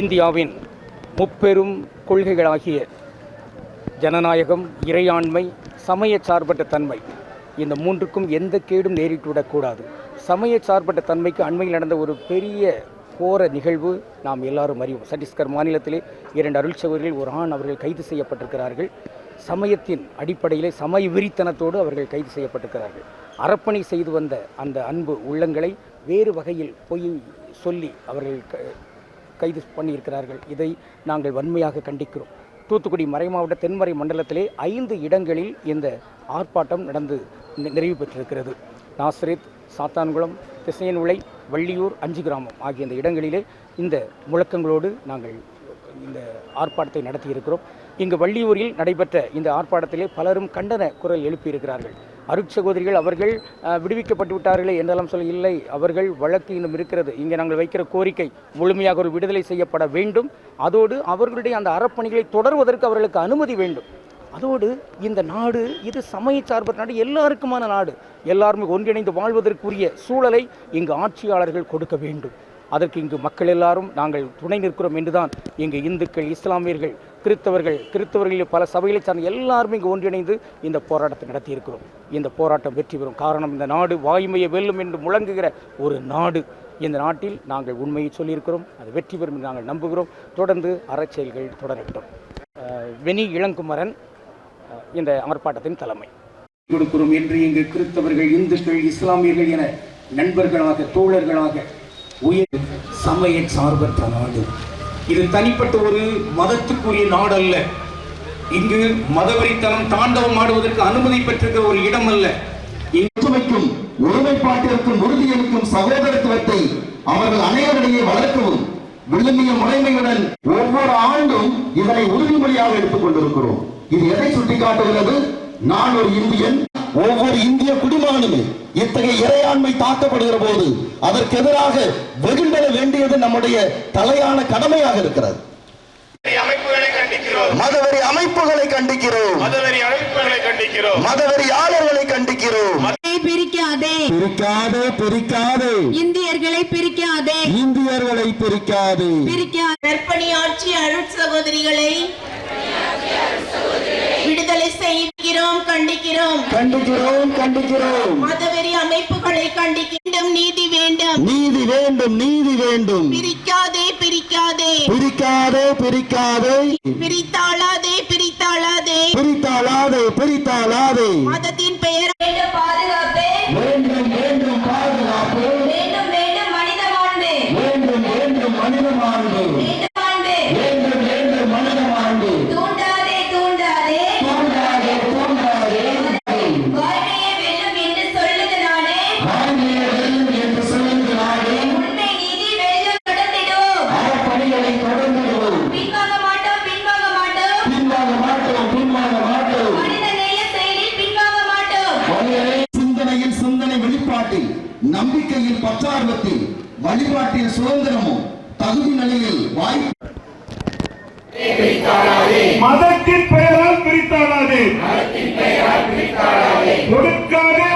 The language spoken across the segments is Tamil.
இந்தியாவின் முப்பெரும் கொள்கைகளாகிய ஜனநாயகம் இறையாண்மை சமய சார்பற்ற தன்மை இந்த மூன்றுக்கும் எந்த கேடும் நேரிட்டுவிடக்கூடாது சமய சார்பற்ற தன்மைக்கு அண்மையில் நடந்த ஒரு பெரிய கோர நிகழ்வு நாம் எல்லாரும் அறிவோம். சட்டீஸ்கர் மாநிலத்திலே இரண்டு அருள்சவர்கள் ஒரு ஆண் அவர்கள் கைது செய்யப்பட்டிருக்கிறார்கள். சமயத்தின் அடிப்படையிலே சமய விரித்தனத்தோடு அவர்கள் கைது செய்யப்பட்டிருக்கிறார்கள். அறப்பணி செய்து வந்த அந்த அன்பு உள்ளங்களை வேறு வகையில் பொய் சொல்லி அவர்கள் க- கைது பண்ணியிருக்கிறார்கள். இதை நாங்கள் வன்மையாக கண்டிக்கிறோம். தூத்துக்குடி மறைமாவட்ட தென்மறை மண்டலத்திலே ஐந்து இடங்களில் இந்த ஆர்ப்பாட்டம் நடந்து நிறைவு பெற்றிருக்கிறது. நாசரித் சாத்தான்குளம் திசையன்விளை வள்ளியூர் அஞ்சு கிராமம் ஆகிய இந்த இடங்களிலே இந்த முழக்கங்களோடு நாங்கள் இந்த ஆர்ப்பாட்டத்தை நடத்தியிருக்கிறோம். இங்கு வள்ளியூரில் நடைபெற்ற இந்த ஆர்ப்பாட்டத்திலே பலரும் கண்டன குரல் எழுப்பியிருக்கிறார்கள். அருட்சகோதரிகள் அவர்கள் விடுவிக்கப்பட்டு விட்டார்களே என்றெல்லாம் சொல்ல இல்லை. அவர்கள் வழக்கு இன்னும் இருக்கிறது. இங்கே நாங்கள் வைக்கிற கோரிக்கை முழுமையாக ஒரு விடுதலை செய்யப்பட வேண்டும். அதோடு அவர்களுடைய அந்த அறப்பணிகளை தொடர்வதற்கு அவர்களுக்கு அனுமதி வேண்டும். அதோடு இந்த நாடு இது சமய சார்பற்ற நாடு எல்லாருக்குமான நாடு. எல்லாருமே ஒன்றிணைந்து வாழ்வதற்குரிய சூழலை இங்கு ஆட்சியாளர்கள் கொடுக்க வேண்டும். அதற்கு இங்கு மக்கள் எல்லாரும் நாங்கள் துணை நிற்கிறோம் என்றுதான் இங்கு இந்துக்கள் இஸ்லாமியர்கள் கிறித்தவர்கள் கிறித்தவர்களில் பல சபைகளை சார்ந்த எல்லாருமே இங்கே ஒன்றிணைந்து இந்த போராட்டத்தை நடத்தியிருக்கிறோம். இந்த போராட்டம் வெற்றி பெறும் காரணம் இந்த நாடு வாய்மையை வெல்லும் என்று முழங்குகிற ஒரு நாடு. இந்த நாட்டில் நாங்கள் உண்மையை சொல்லியிருக்கிறோம் அது வெற்றி பெறும் என்று நாங்கள் நம்புகிறோம். தொடர்ந்து அறச்செயல்கள் தொடரட்டும். வெனி இளங்குமரன் இந்த ஆர்ப்பாட்டத்தின் தலைமை. கொடுக்கிறோம் என்று இங்கு கிறிஸ்தவர்கள் இந்துக்கள் இஸ்லாமியர்கள் என நண்பர்களாக தோழர்களாக உயர் சமய சார்பற்ற நாடு. இது தனிப்பட்ட ஒரு மதத்துக்குரிய நாடு அல்ல இங்கு மதவரித்தனம் தாண்டவம் ஆடுவதற்கு அனுமதி பெற்றிருக்கிற ஒரு இடம் அல்ல ஒற்றுமைக்கும் ஒருமைப்பாட்டிற்கும் உறுதியளிக்கும் சகோதரத்துவத்தை அவர்கள் அனைவரிடையே வளர்க்கவும் விழுமிய முறைமையுடன் ஒவ்வொரு ஆண்டும் இதனை உறுதிமொழியாக எடுத்துக் கொண்டிருக்கிறோம். இது எதை சுட்டிக்காட்டுகிறது? நான் ஒரு இந்தியன் ஒவ்வொரு இந்திய குடிமகனுமே இத்தகைய இறையாண்மை தாக்கப்படுகிற போது அதற்கு எதிராக வெகுண்டெழ வேண்டியது நம்முடைய தலையான கடமையாக இருக்கிறது. அமைப்புகளை கண்டிக்கிறோம். மதவெறி அமைப்புகளை கண்டிக்கிறோம். மதவெறி அமைப்புகளை கண்டிக்கிறோம். மதவெறியாளர்களை கண்டிக்கிறோம். பிரிக்காதே. பிரிக்காதே பிரிக்காதே. இந்தியர்களை பிரிக்காதே. இந்தியர்களை பிரிக்காதே. பிரிக்காதே. கற்பணியாட்சி அருட் சகோதரிகளை விடுதலை செய்கிறோம் கண்டிக்கிறோம். கண்டிக்கிறோம் கண்டிக்கிறோம். மதவெறி அமைப்புகளை கண்டிக்கின்றோம் நீதி வேண்டும். நீதி வேண்டும் நீதி வேண்டும். பிரிக்காதே பிரிக்காதே. பிரிக்காதே பிரிக்காதே. பிரித்தாளாதே பிரித்தாளாதே. பிரித்தாளாதே பிரித்தாளாதே. மதத்தின் பெயர் பாதுகாப்பு வழிபாட்டில் சுதந்திரமும் தகுதி நிலையில் வாய்ப்பு மதத்தின் பெயரால் பிரித்தாடாது கொடுக்காதே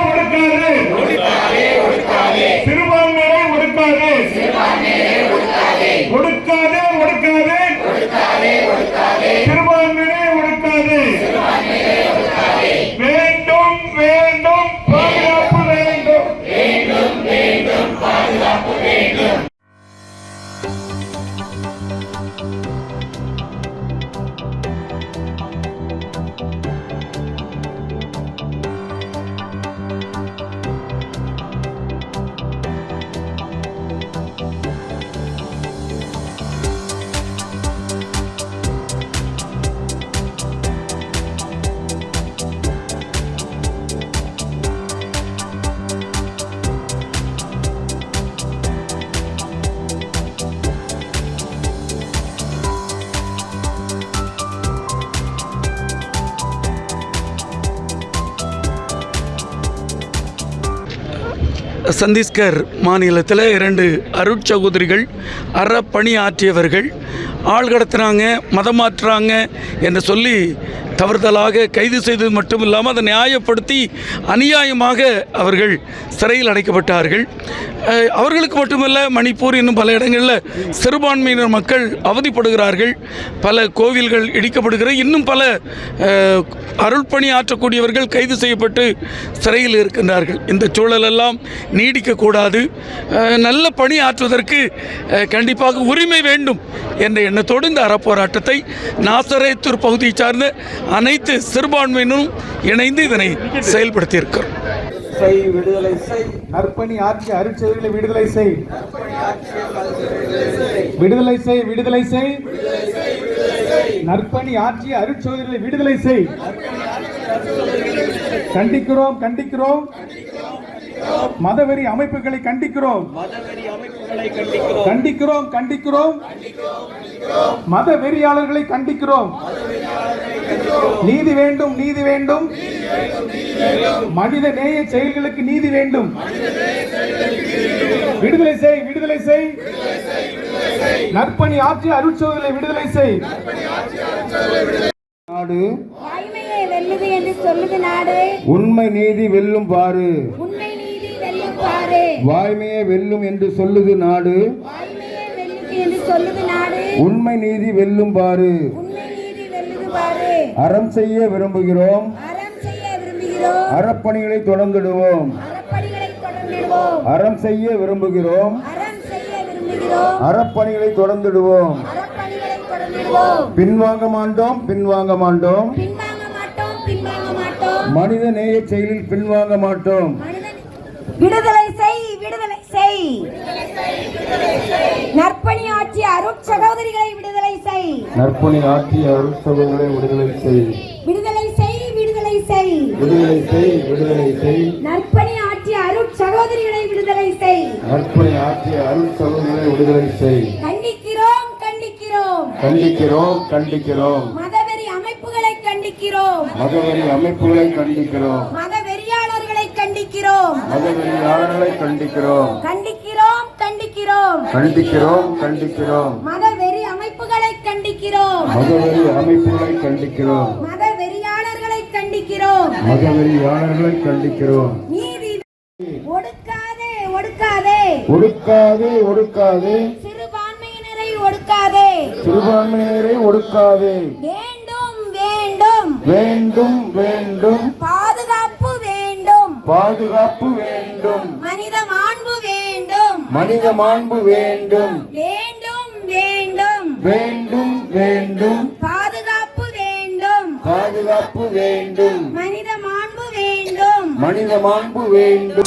சந்தீஸ்கர் மாநிலத்தில் இரண்டு அருட்சகோதரிகள் அறப்பணி ஆற்றியவர்கள் ஆள் கடத்துனாங்க மதம் மாற்றுறாங்க என்று சொல்லி தவறுதலாக கைது செய்தது மட்டும் இல்லாமல் அதை நியாயப்படுத்தி அநியாயமாக அவர்கள் சிறையில் அடைக்கப்பட்டார்கள். அவர்களுக்கு மட்டுமல்ல மணிப்பூர் இன்னும் பல இடங்களில் சிறுபான்மையினர் மக்கள் அவதிப்படுகிறார்கள். பல கோவில்கள் இடிக்கப்படுகிற இன்னும் பல அருள்பணி ஆற்றக்கூடியவர்கள் கைது செய்யப்பட்டு சிறையில் இருக்கின்றார்கள். இந்த சூழலெல்லாம் நீடிக்கக்கூடாது. நல்ல பணி ஆற்றுவதற்கு கண்டிப்பாக உரிமை வேண்டும் என்ற எண்ணத்தோடு இந்த அறப்போராட்டத்தை நாசரேத்தூர் பகுதியை சார்ந்த அனைத்து சிறுபான்மையினரும் இணைந்து இதனை செயல்படுத்தியிருக்கிறோம். செய் விடுதலை செய். நற்பணி ஆற்றிய அருட்செயல்களை விடுதலை செய். விடுதலை செய் விடுதலை செய். நற்பணி ஆற்றிய அருட்சோதரிகளை விடுதலை செய். கண்டிக்கிறோம் கண்டிக்கிறோம். மதவெறி அமைப்புகளை கண்டிக்கிறோம். கண்டிக்கிறோம் கண்டிக்கிறோம். மத வெறியாளர்களை கண்டிக்கிறோம். நீதி வேண்டும் நீதி வேண்டும். மனித நேய செயல்களுக்கு நீதி வேண்டும். விடுதலை செய் விடுதலை செய். நற்பணி ஆற்றிய அருட்சோதனை விடுதலை செய். நாடு. உண்மை நீதி வெல்லும் பாரு வாய்மையே வெல்லும் என்று சொல்லுது நாடு. வாய்மையே வெல்லுது என்று சொல்லுது நாடு. உண்மை நீதி வெல்லும் பாரு உண்மை நீதி வெல்லுது பாரு அறம் செய்ய விரும்புகிறோம். அறம் செய்ய விரும்புகிறோம். அறப்பணிகளை தொடர்ந்திடுவோம். அறம் செய்ய விரும்புகிறோம். அறம் செய்ய விரும்புகிறோம். அறப்பணிகளை தொடர்ந்திடுவோம். பின்வாங்க மாட்டோம் பின்வாங்க மாட்டோம். பின்வாங்க மாட்டோம் பின்வாங்க மாட்டோம். மனித நேய செயலில் பின்வாங்க மாட்டோம். விடுதலை செய் விடுதலை செய். நற்பணி ஆற்றிய அருட் சகோதரிகளை விடுதலை செய் நற்பணி ஆற்றிய அருட்சகங்களை விடுதலை செய். விடுதலை செய் விடுதலை செய். விடுதலை செய் விடுதலை செய். நற்பணி ஆற்றிய அருட் சகோதரிகளை விடுதலை செய். நற்பணி ஆற்றிய அருட்சகங்களை விடுதலை செய். கண்டிக்கிறோம் கண்டிக்கிறோம். கண்டிக்கிறோம் கண்டிக்கிறோம். மதவெறி அமைப்புகளை கண்டிக்கிறோம். மதவெறி அமைப்புகளை கண்டிக்கிறோம். மதவெறியாளர்களை கண்டிக்கிறோம். மதவெறியாளர்களை கண்டிக்கிறோம். கண்டிக்கிறோம் கண்டிக்கிறோம். கண்டிக்கிறோம் கண்டிக்கிறோம். மதவெறி அமைப்புகளை கண்டிக்கிறோம். மதவெறியாளர்களை கண்டிக்கிறோம். மதவெறியாளர்களை கண்டிக்கிறோம். நீதி ஒடுக்காதே ஒடுக்காதே. ஒடுக்காதே ஒடுக்காதே. சிறுபான்மையினரை ஒடுக்காதே. சிறுபான்மையினரை ஒடுக்காதே. வேண்டும் வேண்டும். வேண்டும் வேண்டும். பாதுகாப்பு வேண்டும். பாதுகாப்பு வேண்டும். மனித மாண்பு வேண்டும். மனித மாண்பு வேண்டும். வேண்டும் வேண்டும். வேண்டும் வேண்டும். பாதுகாப்பு வேண்டும். பாதுகாப்பு வேண்டும். மனித மாண்பு வேண்டும். மனித மாண்பு வேண்டும்.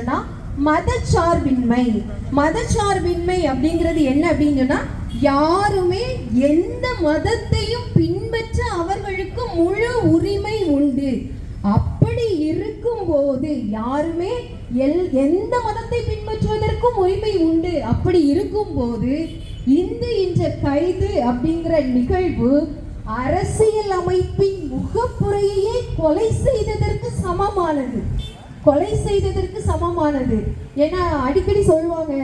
என்ன மதச்சார்பின்மை. மதச்சார்பின்மை அப்படிங்கிறது என்ன அப்படின்னு சொன்னா யாருமே எந்த மதத்தையும் பின்பற்ற அவர்களுக்கு முழு உரிமை உண்டு. அப்படி இருக்கும் போது யாருமே எல் எந்த மதத்தை பின்பற்றுவதற்கும் உரிமை உண்டு. அப்படி இருக்கும் போது இந்த இன்ற கைது அப்படிங்கிற நிகழ்வு அரசியல் அமைப்பின் முகப்புறையே கொலை செய்ததற்கு சமமானது. கொலை செய்ததற்கு சமமானது. ஏன்னா அடிக்கடி சொல்லுவாங்க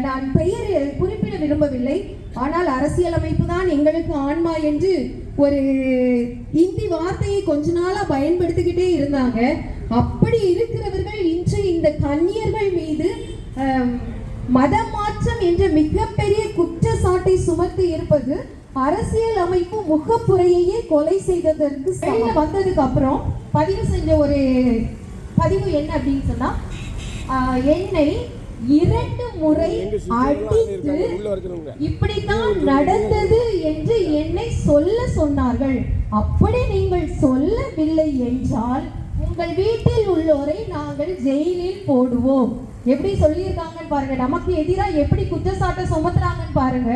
நான் பெயர் குறிப்பிட விரும்பவில்லை. ஆனால் அரசியலமைப்பு தான் எங்களுக்கு ஆன்மா என்று ஒரு இந்தி வார்த்தையை கொஞ்ச நாளா பயன்படுத்திக்கிட்டே இருந்தாங்க. அப்படி இருக்கிறவர்கள் இன்று இந்த கன்னியர்கள் மீது அஹ், மதமாற்றம் என்ற மிகப்பெரிய குற்ற குற்றச்சாட்டை சுமத்தி இருப்பது அரசியல் அமைப்பு முகப்புரையையே கொலை செய்ததற்கு வந்ததுக்கு அப்புறம் பதிவு செஞ்ச ஒரு பதிவு என்ன அப்படின்னு சொன்னா என்னை இரண்டு முறை அடித்து இப்படித்தான் நடந்தது என்று என்னை சொல்ல சொன்னார்கள். அப்படி நீங்கள் சொல்லவில்லை என்றால் உங்கள் வீட்டில் உள்ளோரை நாங்கள் ஜெயிலில் போடுவோம். எப்படி சொல்லியிருக்காங்கன்னு பாருங்க. நமக்கு எதிராக எப்படி குற்றச்சாட்டை சுமத்துறாங்கன்னு பாருங்க.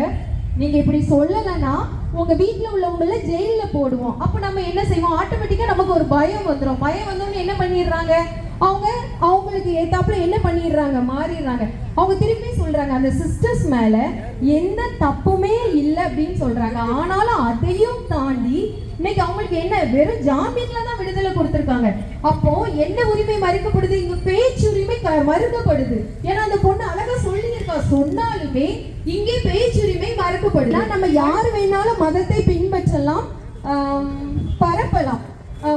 நீங்க இப்படி சொல்லலைன்னா உங்க வீட்டில் உள்ளவங்கள ஜெயில போடுவோம். அப்ப நம்ம என்ன செய்வோம்? ஆட்டோமேட்டிக்கா நமக்கு ஒரு பயம் வந்துடும் பயம் வந்தோடனே என்ன பண்ணிடுறாங்க? அவங்க அவங்களுக்கு ஏத்தாப்புல என்ன பண்ணிடுறாங்க? மாறிடுறாங்க. அவங்க திருப்பி சொல்றாங்க அந்த சிஸ்டர்ஸ் மேல எந்த தப்புமே இல்லை அப்படின்னு சொல்றாங்க. ஆனாலும் அதையும் தாண்டி இன்னைக்கு அவங்களுக்கு என்ன வெறும் ஜாமீன்ல தான் விடுதலை கொடுத்துருக்காங்க. அப்போ என்ன உரிமை மறுக்கப்படுது? இங்க பேச்சு உரிமை க- மறுக்கப்படுது. ஏன்னா அந்த பொண்ணு அழகா நான் சொன்னாலுமே இங்கே பேச்சுரிமை மறுக்கப்படுது நம்ம யார் வேணாலும் மதத்தை பின்பற்றலாம் பரப்பலாம்.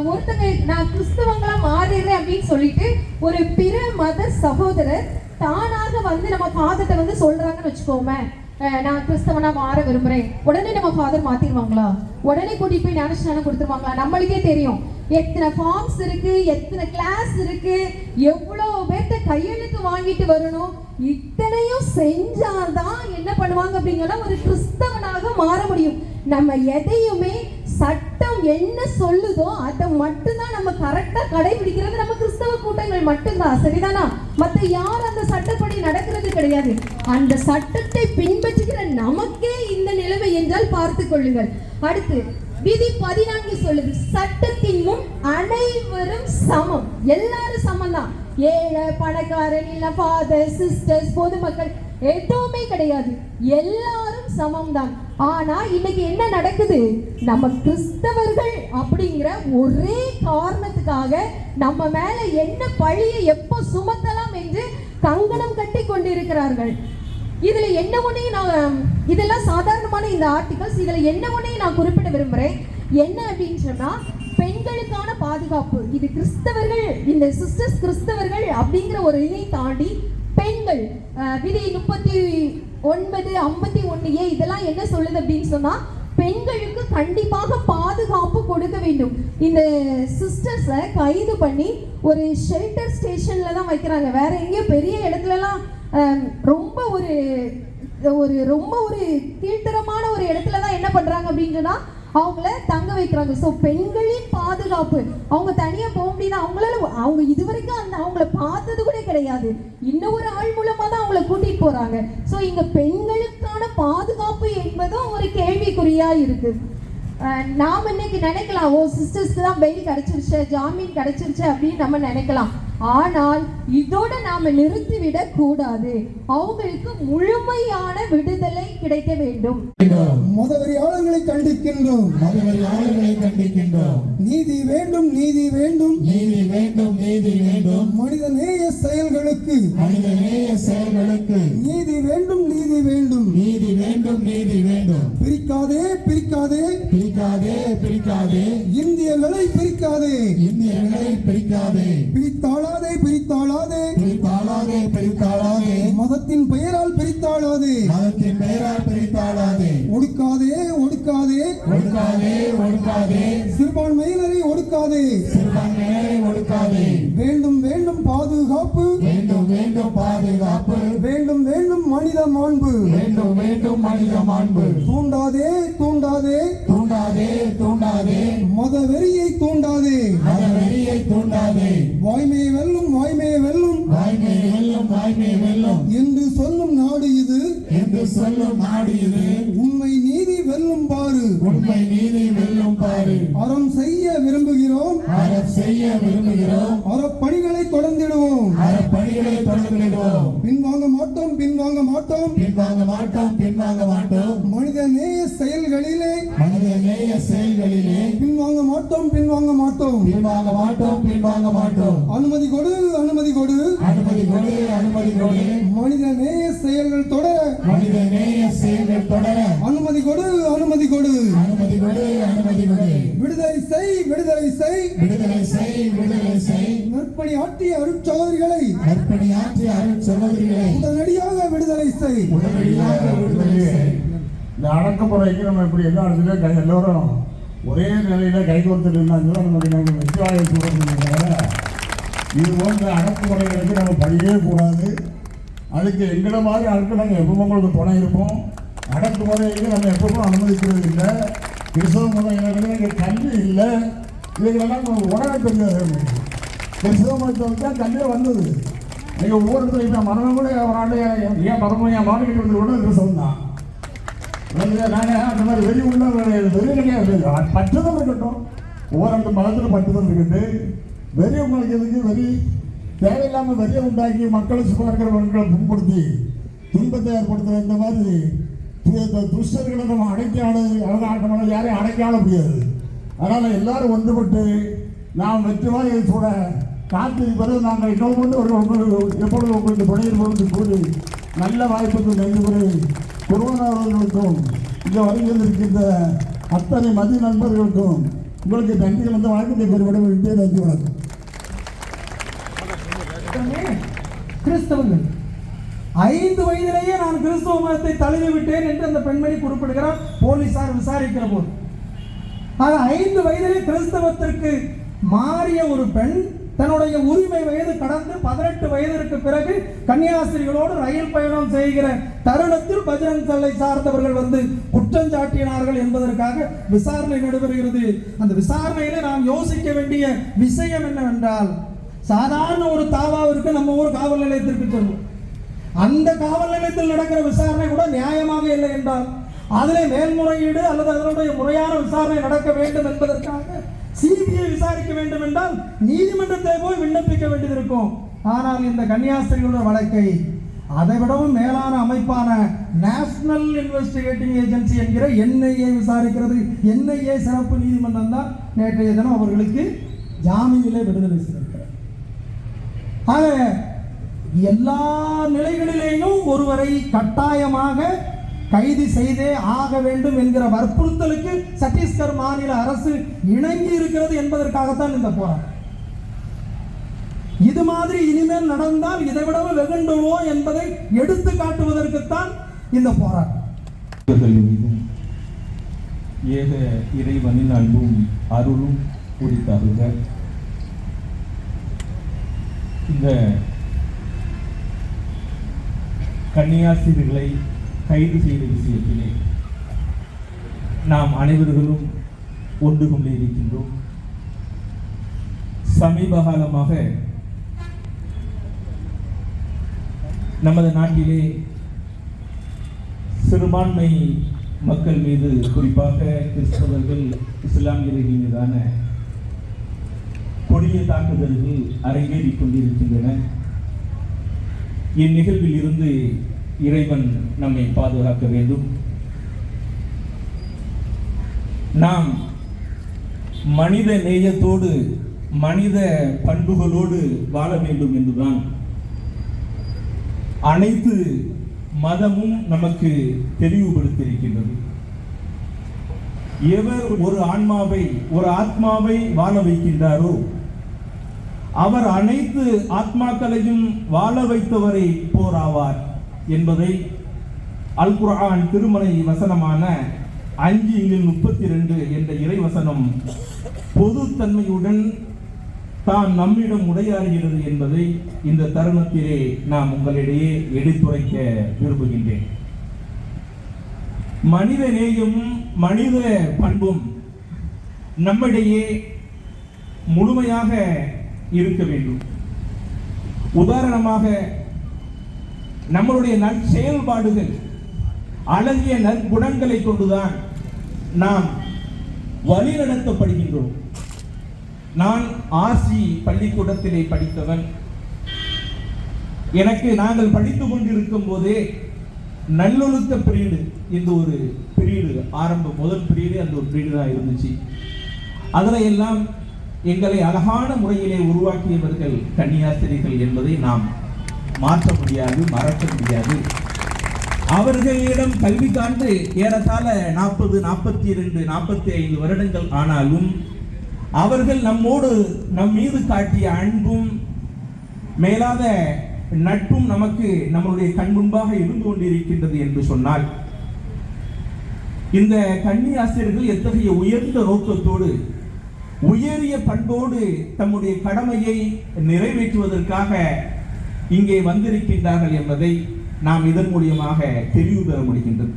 ஒருத்தங்க நான் கிறிஸ்தவங்களா மாறிடுறேன் அப்படின்னு சொல்லிட்டு ஒரு பிற மத சகோதரர் தானாக வந்து நம்ம பாதத்தை வந்து சொல்றாங்கன்னு வச்சுக்கோமே. நான் கிறிஸ்தவனா மாற விரும்புறேன் உடனே நம்ம ஃபாதர் மாத்திடுவாங்களா உடனே கூட்டிகிட்டு போய் ஞானஸ்நானம் கொடுத்துருவாங்களா நம்மளுக்கே தெரியும் எத்தனை ஃபார்ம்ஸ் இருக்கு எத்தனை கிளாஸ் இருக்கு எவ்வளவு பேர்த்த கையெழுத்து வாங்கிட்டு வரணும் இத்தனையும் செஞ்சாதான் என்ன பண்ணுவாங்க அப்படிங்கன்னா ஒரு கிறிஸ்தவனாக மாற முடியும் நம்ம எதையுமே சட்டம் என்ன சொல்லுதோ அதை மட்டும்தான் நம்ம கரெக்டா கடைபிடிக்கிறது நம்ம கிறிஸ்தவ கூட்டங்கள் மட்டும்தான். சரிதானா? மத்த யார் அந்த சட்டப்படி நடக்கிறது கிடையாது. அந்த சட்டத்தை பின்பற்றுகிற நமக்கே இந்த நிலைமை என்றால் பார்த்து கொள்ளுங்கள். அடுத்து விதி பதினான்கு சொல்லுது சட்டத்தின் முன் அனைவரும் சமம். எல்லாரும் சமம் தான் ஏழை பணக்காரன் இல்ல ஃபாதர் சிஸ்டர்ஸ் பொதுமக்கள் எதுவுமே கிடையாது. எல்லாரும் சமம் தான் ஆனா இன்னைக்கு என்ன நடக்குது? நம்ம கிறிஸ்தவர்கள் அப்படிங்கிற ஒரே காரணத்துக்காக நம்ம மேல என்ன பழியை எப்போ சுமத்தலாம் என்று கங்கணம் கட்டி கொண்டிருக்கிறார்கள். இதுல என்ன ஒன்றையும் நான் இதெல்லாம் சாதாரணமான இந்த ஆர்டிகல்ஸ் இதுல என்ன ஒன்றையும் நான் குறிப்பிட விரும்புறேன்? என்ன அப்படின்னு சொன்னா பெண்களுக்கான பாதுகாப்பு. இது கிறிஸ்தவர்கள் இந்த சிஸ்டர்ஸ் கிறிஸ்தவர்கள் அப்படிங்கிற ஒரு இதை தாண்டி பெண்கள். விதி முப்பத்தி ஒன்பது ஐம்பத்தி ஒன்று ஏ இதெல்லாம் என்ன சொல்லுது அப்படின்னு சொன்னா பெண்களுக்கு கண்டிப்பாக பாதுகாப்பு கொடுக்க வேண்டும். இந்த சிஸ்டர்ஸை கைது பண்ணி ஒரு ஷெல்டர் ஸ்டேஷன்ல தான் வைக்கிறாங்க. வேற எங்கேயோ பெரிய இடத்துலலாம் ரொம்ப ஒரு ஒரு ரொம்ப ஒரு கீழ்த்தரமான ஒரு இடத்துல தான் என்ன பண்றாங்க அப்படின்னு சொன்னா அவங்கள தங்க வைக்கிறாங்க. ஸோ பெண்களின் பாதுகாப்பு. அவங்க தனியாக போக முடியுது அவங்களால அவங்க இது வரைக்கும் அந்த அவங்கள பார்த்தது கூட கிடையாது. இன்னும் ஒரு ஆள் மூலமாக தான் அவங்கள கூட்டிகிட்டு போகிறாங்க ஸோ இங்கே பெண்களுக்கான பாதுகாப்பு என்பதும் ஒரு கேள்விக்குறியாக இருக்குது நாம் இன்னைக்கு நினைக்கலாம் ஓ சிஸ்டர்ஸ்க்கு தான் பெயில் கிடச்சிருச்சு ஜாமீன் கிடச்சிருச்சு அப்படின்னு நம்ம நினைக்கலாம். ஆனால் இதோட நாம நிறுத்திவிடக் கூடாது. அவங்களுக்கு முழுமையான விடுதலை கிடைக்க வேண்டும். மதவெறியாளர்களை கண்டிக்கின்றோம். மதவெறியாளர்களை கண்டிக்கின்றோம். நீதி வேண்டும் நீதி வேண்டும். நீதி வேண்டும் நீதி வேண்டும். மனித நேய செயல்களுக்கு. மனித நேய செயல்களுக்கு. நீதி வேண்டும் நீதி வேண்டும். நீதி வேண்டும் நீதி வேண்டும். பிரிக்காதே பிரிக்காதே. பிரிக்காதே பிரிக்காதே. இந்தியர்களை பிரிக்காதே. இந்தியர்களை பிரிக்காதே. பிரித்தாளாதே பிரித்தாளாதே. பிரித்தாளாதே பிரித்தாளாதே. மதத்தின் பெயரால் பிரித்தாளாதே. மதத்தின் பெயரால் பிரித்தாளாதே. ஒடுக்காதே ஒடுக்காதே ஒடுக்காதே. சிறுபான்மையினரை ஒடுக்காதே. சிறுபான்மையினரை ஒடுக்காதே. வேண்டும் வேண்டும் பாதுகாப்பு. வேண்டும் வேண்டும் பாதுகாப்பு. வேண்டும் வேண்டும் மனித மாண்பு. வேண்டும் வேண்டும் மனித மாண்பு. தூண்டாதே தூண்டாதே. தூண்டாதே தூண்டாதே. மத வெறியை தூண்டாதே. மத வெறியை தூண்டாதே. வாய்மையை வெல்லும் வாய்மையை வெல்லும். வாய்மை வெல்லும் வாய்மை வெல்லும். என்று சொல்லும் நாடு இது. என்று சொல்லும் நாடு இது. உண்மை உண்மை நீதி வெல்லும் பாரு அறம் செய்ய விரும்புகிறோம். அறம் செய்ய விரும்புகிறோம். அறப்பணிகளை தொடர்ந்திடுவோம். அறப்பணிகளை தொடர்ந்திடுவோம். பின்வாங்க மாட்டோம் பின்வாங்க மாட்டோம். பின்வாங்க மாட்டோம் பின்வாங்க மாட்டோம். மனித நேய செயல்களிலே. மனித நேய செயல்களிலே. பின்வாங்க மாட்டோம் பின்வாங்க மாட்டோம். பின்வாங்க மாட்டோம் பின்வாங்க மாட்டோம். அனுமதி கொடு அனுமதி கொடு. அனுமதி கொடு அனுமதி கொடு. மனித நேய செயல்கள் தொடர மனித நேய செயல்கள் தொடர அனுமதி கொடு அனுமதி கொடு. அனுமதி கொடு அனுமதி கொடு விடுதலை செய் விடுதலை செய். விடுதலை செய் விடுதலை செய். நற்பணி ஆற்றிய அருட்சோதரிகளை அர்ப்பணியாற்றிய அருள் சகோதரிகளை. உடனடியாக விடுதலை செய். உடனடியாக விடுதலை செய். இந்த அடக்குமுறைக்கு நம்ம இப்படி எல்லா இடத்துலையும் கை எல்லோரும் ஒரே நிலையில் கை கோர்த்து இருந்தாங்க நமக்கு நம்ம வெற்றிவாயை சொல்லுங்க இது போன்ற அடக்குமுறைகளுக்கு நம்ம படிக்கவே கூடாது. அதுக்கு எங்களை மாதிரி ஆட்கள் நாங்கள் எப்பவும் உங்களுக்கு துணை இருப்போம். அடக்குமுறைக்கு நம்ம எப்பவும் அனுமதிக்கிறது இல்லை. கிறிஸ்தவ முறையினருக்கு இங்கே கல்வி இல்லை. இதுகளெல்லாம் நம்ம உடனே தெரியாது கிறிஸ்தவ மதத்தில் தான் கல்வியே வந்தது. நீங்கள் ஒவ்வொருத்தரும் இப்போ மரணம் கூட ஒரு ஆண்டு ஏன் மரணம் என் மாநில வந்து கூட கிறிஸ்தவம் தான் நானே அந்த மாதிரி வெளி உள்ள வெளி கிடையாது. பற்றுதல் இருக்கட்டும். ஒவ்வொரு மதத்தில் பற்றுதல் இருக்கட்டு வெறி உங்களுக்கு எதுக்கு? வெறி தேவையில்லாமல் வெறியை உண்டாக்கி மக்களை சும்மா இருக்கிற மக்களை புண்படுத்தி துன்பத்தை ஏற்படுத்துகிற இந்த மாதிரி துஷ்டர்களை நம்ம அடைக்காள நம்மளால யாரையும் அடைக்காள முடியாது. அதனால் எல்லாரும் ஒன்றுபட்டு நாம் வெற்றிவாய் கூட காத்திருப்பது நாங்கள் இன்னொரு ஒரு எப்பொழுது உங்களுக்கு துணை கூறி நல்ல வாய்ப்புக்கு நன்றி கூறி கொரோனா அவர்களுக்கும் இங்கே வருகின்ற அத்தனை மதி நண்பர்களுக்கும் உங்களுக்கு நன்றிகள் வந்து வணக்கத்தை பெருவிட வேண்டிய நன்றி வணக்கம். கிறிஸ்தவர்கள். ஐந்து வயதிலேயே நான் கிறிஸ்தவ மதத்தை தழுவி விட்டேன் என்று அந்த பெண்மணி குறிப்பிடுகிறார். போலீசார் விசாரிக்கிற போது. ஆக ஐந்து வயதிலே கிறிஸ்தவத்திற்கு மாறிய ஒரு பெண் தன்னுடைய உரிமை வயது கடந்து பதினெட்டு வயதிற்கு பிறகு கன்னியாஸ்திரிகளோடு ரயில் பயணம் செய்கிற தருணத்தில் பஜ்ரங் தளை சார்ந்தவர்கள் வந்து குற்றஞ்சாட்டினார்கள் என்பதற்காக விசாரணை நடைபெறுகிறது. அந்த விசாரணையில நாம் யோசிக்க வேண்டிய விஷயம் என்னவென்றால் சாதாரண ஒரு தாவாவிற்கு நம்ம ஊர் காவல் நிலையத்திற்கு செல்வோம். அந்த காவல் நிலையத்தில் நடக்கிற விசாரணை கூட நியாயமாக இல்லை என்றால் அதிலே மேல்முறையீடு அல்லது அதனுடைய முறையான விசாரணை நடக்க வேண்டும் என்பதற்காக சிபிஐ விசாரிக்க வேண்டும் என்றால் நீதிமன்றத்தை போய் விண்ணப்பிக்க வேண்டியது இருக்கும் ஆனால் இந்த கன்னியாஸ்திரிகளுடைய வழக்கை அதை விடவும் மேலான அமைப்பான நேஷனல் இன்வெஸ்டிகேட்டிங் ஏஜென்சி என்கிற என்ஐஏ விசாரிக்கிறது. என்ஐஏ சிறப்பு நீதிமன்றம் தான் நேற்றைய தினம் அவர்களுக்கு ஜாமீனிலே விடுதலை செய்திருக்கிறார் ஆக எல்லா நிலைகளிலேயும் ஒருவரை கட்டாயமாக கைது செய்தே ஆக வேண்டும் என்கிற வற்புறுத்தலுக்கு சத்தீஸ்கர் மாநில அரசு இணங்கி இருக்கிறது என்பதற்காகத்தான் இந்த போராட்டம். இது மாதிரி இனிமேல் நடந்தால் இதை விடவும் வெகுண்டுவோம் என்பதை எடுத்து காட்டுவதற்குத்தான் இந்த போராட்டம். மீதும் ஏக இறைவனின் அன்பும் அருளும் குறித்தாருங்க இந்த கன்னியாசிரியர்களை கைது செய்த விஷயத்திலே நாம் அனைவர்களும் ஒன்று கொண்டே இருக்கின்றோம். சமீப காலமாக நமது நாட்டிலே சிறுபான்மை மக்கள் மீது குறிப்பாக கிறிஸ்தவர்கள் இஸ்லாமியர்கள் மீதான கொடிய தாக்குதல்கள் அரங்கேறிக் கொண்டிருக்கின்றன. இந்நிகழ்வில் இருந்து இறைவன் நம்மை பாதுகாக்க வேண்டும். நாம் மனித நேயத்தோடு மனித பண்புகளோடு வாழ வேண்டும் என்றுதான். அனைத்து மதமும் நமக்கு தெளிவுபடுத்தியிருக்கின்றது. எவர் ஒரு ஆன்மாவை ஒரு ஆத்மாவை வாழ வைக்கின்றாரோ அவர் அனைத்து ஆத்மாக்களையும் வாழ வைத்தவரை போராவார் என்பதை அல் குரான் திருமலை வசனமான அஞ்சு இங்கில் முப்பத்தி ரெண்டு என்ற இறைவசனம் பொதுத்தன்மையுடன் தான் நம்மிடம் உடையாறுகிறது என்பதை இந்த தருணத்திலே நாம் உங்களிடையே எடுத்துரைக்க விரும்புகின்றேன். மனித நேயமும் மனித பண்பும் நம்மிடையே முழுமையாக இருக்க வேண்டும். உதாரணமாக நம்மளுடைய நற்செயல்பாடுகள் அழகிய நற்குணங்களை கொண்டுதான் நாம் வழிநடத்தப்படுகின்றோம் நான் ஆர்சி பள்ளிக்கூடத்திலே படித்தவன். எனக்கு நாங்கள் படித்துக் கொண்டிருக்கும் போதே நல்லொழுக்க பிரீடு இந்த ஒரு பிரீடு ஆரம்ப முதல் பிரீடு அந்த ஒரு பிரீடு தான் இருந்துச்சு. அதில் எல்லாம் எங்களை அழகான முறையிலே உருவாக்கியவர்கள் கன்னியாஸ்திரிகள் என்பதை நாம் மாற்ற முடியாது மறக்க முடியாது. அவர்களிடம் கல்வி காண்டு ஏறத்தாழ நாற்பது நாற்பத்தி இரண்டு நாற்பத்தி ஐந்து வருடங்கள் ஆனாலும் அவர்கள் நம்மோடு நம் மீது காட்டிய அன்பும் மேலாத நட்பும் நமக்கு நம்மளுடைய கண் முன்பாக இருந்து கொண்டிருக்கின்றது என்று சொன்னால் இந்த கன்னி ஆசிரியர்கள் எத்தகைய உயர்ந்த நோக்கத்தோடு உயரிய பண்போடு தம்முடைய கடமையை நிறைவேற்றுவதற்காக இங்கே வந்திருக்கின்றார்கள் என்பதை நாம் இதன் மூலியமாக தெரிவு பெற முடிகின்றது.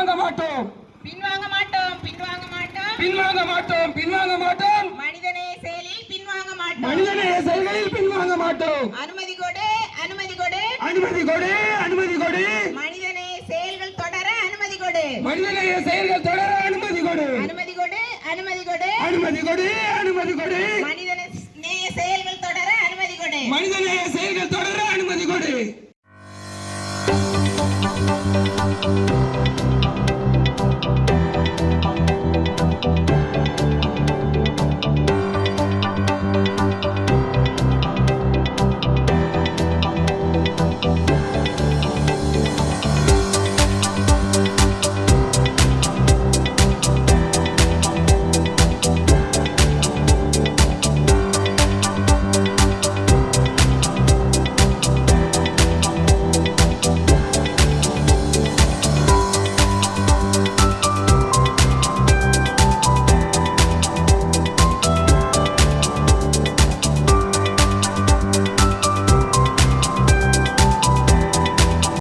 பின்வாங்க மாட்டோம். பின்வாங்க மாட்டோம் பின்வாங்க மாட்டோம். பின்வாங்க மாட்டோம் பின்வாங்க மாட்டோம். மனிதநேய செயலில் பின்வாங்க மாட்டோம். மனிதநேய செயல்களில் பின்வாங்க மாட்டோம். அனுமதி கொடு அனுமதி கொடு. அனுமதி கொடு அனுமதி கொடு. மனிதநேய செயல்கள் தொடர அனுமதி கொடு. மனிதநேய செயல்கள் தொடர அனுமதி கொடு. அனுமதி கொடு அனுமதி கொடு. அனுமதி கொடு அனுமதி கொடு.